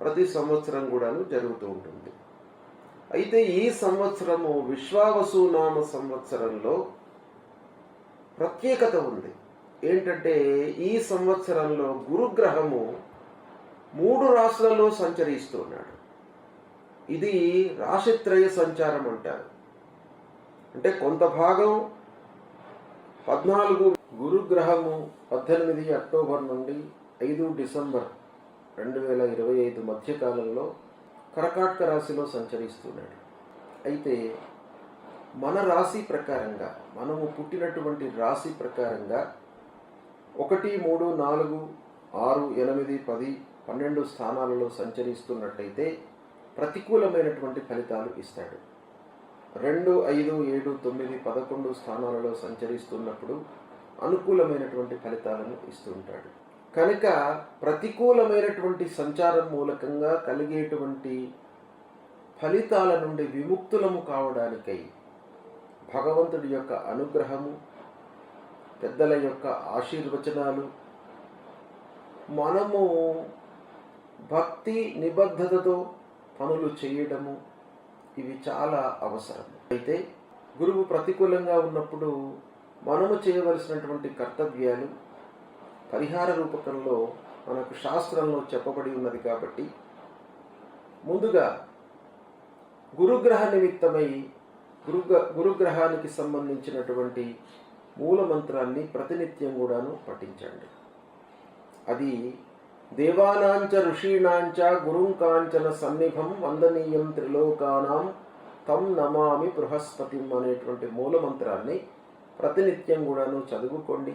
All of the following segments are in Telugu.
ప్రతి సంవత్సరం కూడాను జరుగుతూ ఉంటుంది. అయితే ఈ సంవత్సరము విశ్వావసునామ సంవత్సరంలో ప్రత్యేకత ఉంది. ఏంటంటే ఈ సంవత్సరంలో గురుగ్రహము మూడు రాశులలో సంచరిస్తున్నాడు ఇది రాశిత్రయ సంచారం అంటారు. అంటే కొంత భాగం పద్నాలుగు గురుగ్రహము పద్దెనిమిది అక్టోబర్ నుండి ఐదు డిసెంబర్ రెండు వేల ఇరవై ఐదు మధ్యకాలంలో కరకాటక రాశిలో సంచరిస్తున్నాడు. అయితే మన రాశి ప్రకారంగా మనము పుట్టినటువంటి రాశి ప్రకారంగా ఒకటి మూడు నాలుగు ఆరు ఎనిమిది పది పన్నెండు స్థానాలలో సంచరిస్తున్నట్టయితే ప్రతికూలమైనటువంటి ఫలితాలు ఇస్తాడు. రెండు ఐదు ఏడు తొమ్మిది పదకొండు స్థానాలలో సంచరిస్తున్నప్పుడు అనుకూలమైనటువంటి ఫలితాలను ఇస్తుంటాడు కనుక ప్రతికూలమైనటువంటి సంచారం మూలకంగా కలిగేటువంటి ఫలితాల నుండి విముక్తులము కావడానికై భగవంతుడి యొక్క అనుగ్రహము పెద్దల యొక్క ఆశీర్వచనాలు మనము భక్తి నిబద్ధతతో పనులు చేయడము ఇవి చాలా అవసరం అయితే గురువు ప్రతికూలంగా ఉన్నప్పుడు మనము చేయవలసినటువంటి కర్తవ్యాలు పరిహార రూపకంలో మనకు శాస్త్రంలో చెప్పబడి ఉన్నది కాబట్టి ముందుగా గురుగ్రహ నిమిత్తమై గురు గురుగ్రహానికి సంబంధించినటువంటి మూల మంత్రాన్ని ప్రతినిత్యం కూడాను పఠించండి. అది దేవానాంచ ఋషీణాంచ గురుం కాంచన సన్నిభం వందనీయం త్రిలోకానాం తం నమామి బృహస్పతిం అనేటువంటి మూల మంత్రాన్ని ప్రతినిత్యం కూడాను చదువుకోండి.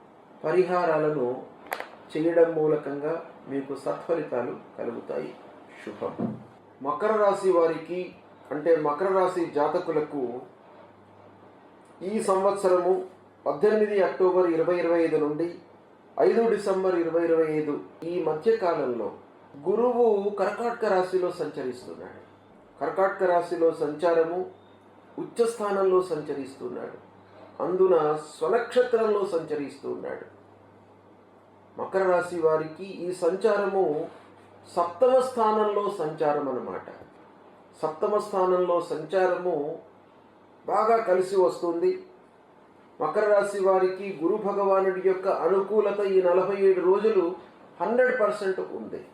పరిహారాలను చేయడం మూలకంగా మీకు సత్ఫలితాలు కలుగుతాయి. శుభం. మకర రాశి వారికి అంటే మకర రాశి జాతకులకు ఈ సంవత్సరము పద్దెనిమిది అక్టోబర్ ఇరవై ఇరవై ఐదు నుండి ఐదు డిసెంబర్ ఇరవై ఇరవై ఐదు ఈ మధ్య కాలంలో గురువు కర్కాటక రాశిలో సంచరిస్తున్నాడు. కర్కాటక రాశిలో సంచారము ఉచ్చ స్థానంలో సంచరిస్తున్నాడు. అందున స్వనక్షత్రంలో సంచరిస్తున్నాడు మకర రాశి వారికి ఈ సంచారము సప్తమ స్థానంలో సంచారం అన్నమాట. సప్తమ స్థానంలో సంచారము బాగా కలిసి వస్తుంది. మకర రాశి వారికి గురు భగవానుడి యొక్క అనుకూలత ఈ నలభై ఏడు రోజులు హండ్రెడ్ పర్సెంట్ ఉంది.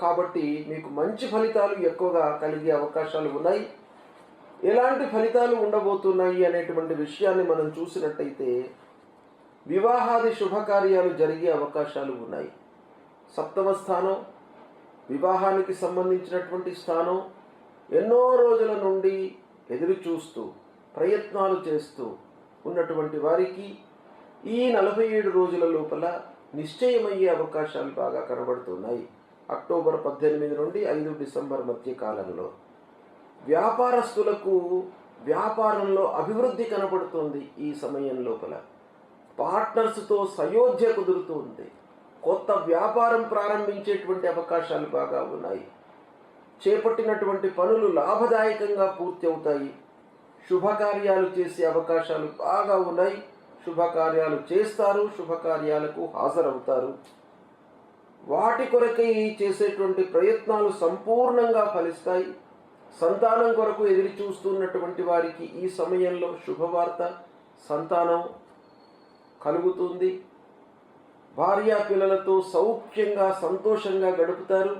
కాబట్టి మీకు మంచి ఫలితాలు ఎక్కువగా కలిగే అవకాశాలు ఉన్నాయి. ఎలాంటి ఫలితాలు ఉండబోతున్నాయి అనేటువంటి విషయాన్ని మనం చూసినట్టయితే వివాహాది శుభకార్యాలు జరిగే అవకాశాలు ఉన్నాయి. సప్తమ స్థానం వివాహానికి సంబంధించినటువంటి స్థానం ఎన్నో రోజుల నుండి ఎదురు చూస్తూ ప్రయత్నాలు చేస్తూ ఉన్నటువంటి వారికి ఈ నలభై ఏడు రోజుల లోపల నిశ్చయమయ్యే అవకాశాలు బాగా కనబడుతున్నాయి. అక్టోబర్ పద్దెనిమిది నుండి ఐదు డిసెంబర్ మధ్య కాలంలో. వ్యాపారస్తులకు వ్యాపారంలో అభివృద్ధి కనబడుతుంది ఈ సమయం లోపల. పార్ట్నర్స్తో సయోధ్య కుదురుతుంది. కొత్త వ్యాపారం ప్రారంభించేటువంటి అవకాశాలు బాగా ఉన్నాయి. చేపట్టినటువంటి పనులు లాభదాయకంగా పూర్తి అవుతాయి శుభకార్యాలు చేసే అవకాశాలు బాగా ఉన్నాయి. శుభకార్యాలు చేస్తారు. శుభకార్యాలకు హాజరవుతారు. వాటి కొరకై చేసేటువంటి ప్రయత్నాలు సంపూర్ణంగా ఫలిస్తాయి. సంతానం కొరకు ఎదురు చూస్తున్నటువంటి వారికి ఈ సమయంలో శుభవార్త. సంతానం కలుగుతుంది. భార్యా పిల్లలతో సౌఖ్యంగా సంతోషంగా గడుపుతారు.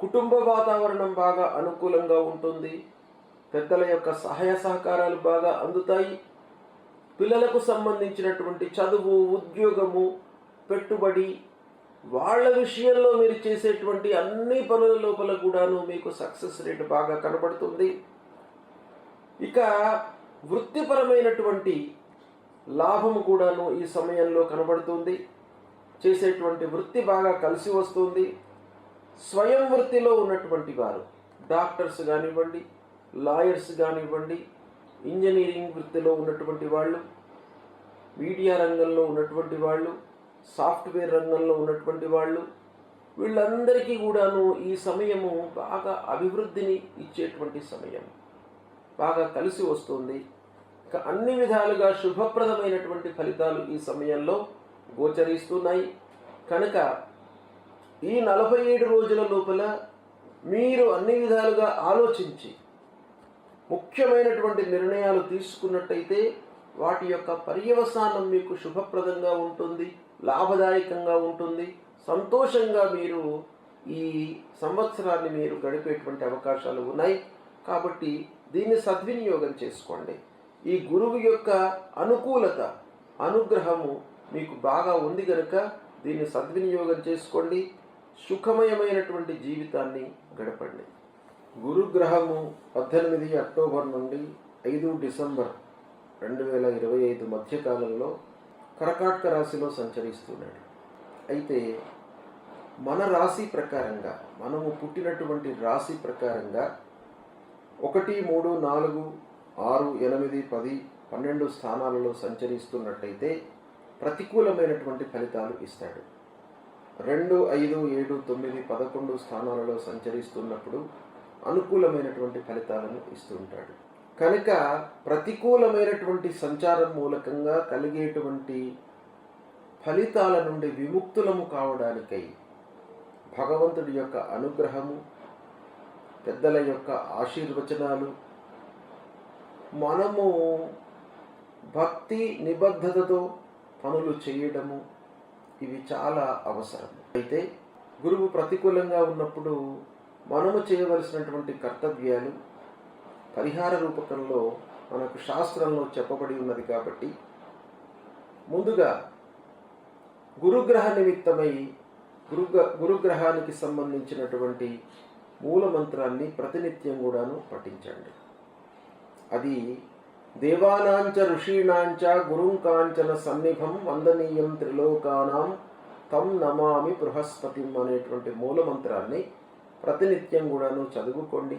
కుటుంబ వాతావరణం బాగా అనుకూలంగా ఉంటుంది. పెద్దల యొక్క సహాయ సహకారాలు బాగా అందుతాయి. పిల్లలకు సంబంధించినటువంటి చదువు ఉద్యోగము పెట్టుబడి వాళ్ళ విషయంలో మీరు చేసేటువంటి అన్ని పనుల లోపల కూడాను మీకు సక్సెస్ రేట్ బాగా కనబడుతుంది. ఇక వృత్తిపరమైనటువంటి లాభం కూడాను ఈ సమయంలో కనబడుతుంది. చేసేటువంటి వృత్తి బాగా కలిసి వస్తుంది. స్వయం వృత్తిలో ఉన్నటువంటి వారు డాక్టర్స్ కానివ్వండి లాయర్స్ కానివ్వండి ఇంజనీరింగ్ వృత్తిలో ఉన్నటువంటి వాళ్ళు మీడియా రంగంలో ఉన్నటువంటి వాళ్ళు సాఫ్ట్వేర్ రంగంలో ఉన్నటువంటి వాళ్ళు వీళ్ళందరికీ కూడాను ఈ సమయము బాగా అభివృద్ధిని ఇచ్చేటువంటి సమయం. బాగా కలిసి వస్తుంది. ఇక అన్ని విధాలుగా శుభప్రదమైనటువంటి ఫలితాలు ఈ సమయంలో గోచరిస్తున్నాయి. కనుక ఈ నలభై ఏడు రోజుల లోపల మీరు అన్ని విధాలుగా ఆలోచించి ముఖ్యమైనటువంటి నిర్ణయాలు తీసుకున్నట్టయితే వాటి యొక్క పర్యవసానం మీకు శుభప్రదంగా ఉంటుంది లాభదాయకంగా ఉంటుంది సంతోషంగా మీరు ఈ సంవత్సరాన్ని మీరు గడిపేటువంటి అవకాశాలు ఉన్నాయి. కాబట్టి దీన్ని సద్వినియోగం చేసుకోండి. ఈ గురువు యొక్క అనుకూలత అనుగ్రహము మీకు బాగా ఉంది కనుక దీన్ని సద్వినియోగం చేసుకోండి. సుఖమయమైనటువంటి జీవితాన్ని గడపండి. గురుగ్రహము పద్దెనిమిది అక్టోబర్ నుండి ఐదు డిసెంబర్ రెండు వేల ఇరవై ఐదు మధ్యకాలంలో కరకాటక రాశిలో సంచరిస్తున్నాడు. అయితే మన రాశి ప్రకారంగా మనము పుట్టినటువంటి రాశి ప్రకారంగా ఒకటి మూడు నాలుగు ఆరు ఎనిమిది పది పన్నెండు స్థానాలలో సంచరిస్తున్నట్టయితే ప్రతికూలమైనటువంటి ఫలితాలు ఇస్తాడు. రెండు ఐదు ఏడు తొమ్మిది పదకొండు స్థానాలలో సంచరిస్తున్నప్పుడు అనుకూలమైనటువంటి ఫలితాలను ఇస్తుంటాడు కనుక ప్రతికూలమైనటువంటి సంచారం మూలకంగా కలిగేటువంటి ఫలితాల నుండి విముక్తులము కావడానికై భగవంతుడి యొక్క అనుగ్రహము పెద్దల యొక్క ఆశీర్వచనాలు మనము భక్తి నిబద్ధతతో పనులు చేయడము ఇవి చాలా అవసరం అయితే గురువు ప్రతికూలంగా ఉన్నప్పుడు మనము చేయవలసినటువంటి కర్తవ్యాలు పరిహార రూపకంలో మనకు శాస్త్రంలో చెప్పబడి ఉన్నది కాబట్టి ముందుగా గురుగ్రహ నిమిత్తమై గురుగ్ర గురుగ్రహానికి సంబంధించినటువంటి మూల మంత్రాన్ని ప్రతినిత్యం కూడాను పఠించండి. అది దేవానాంచ ఋషీణాంచ గురుం కాంచన సన్నిభం వందనీయం త్రిలోకానాం తం నమామి బృహస్పతిం అనేటువంటి మూల మంత్రాన్ని ప్రతినిత్యం కూడాను చదువుకోండి.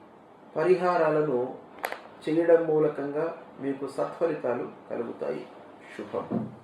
పరిహారాలను చేయడం మూలకంగా మీకు సత్ఫలితాలు కలుగుతాయి. శుభం.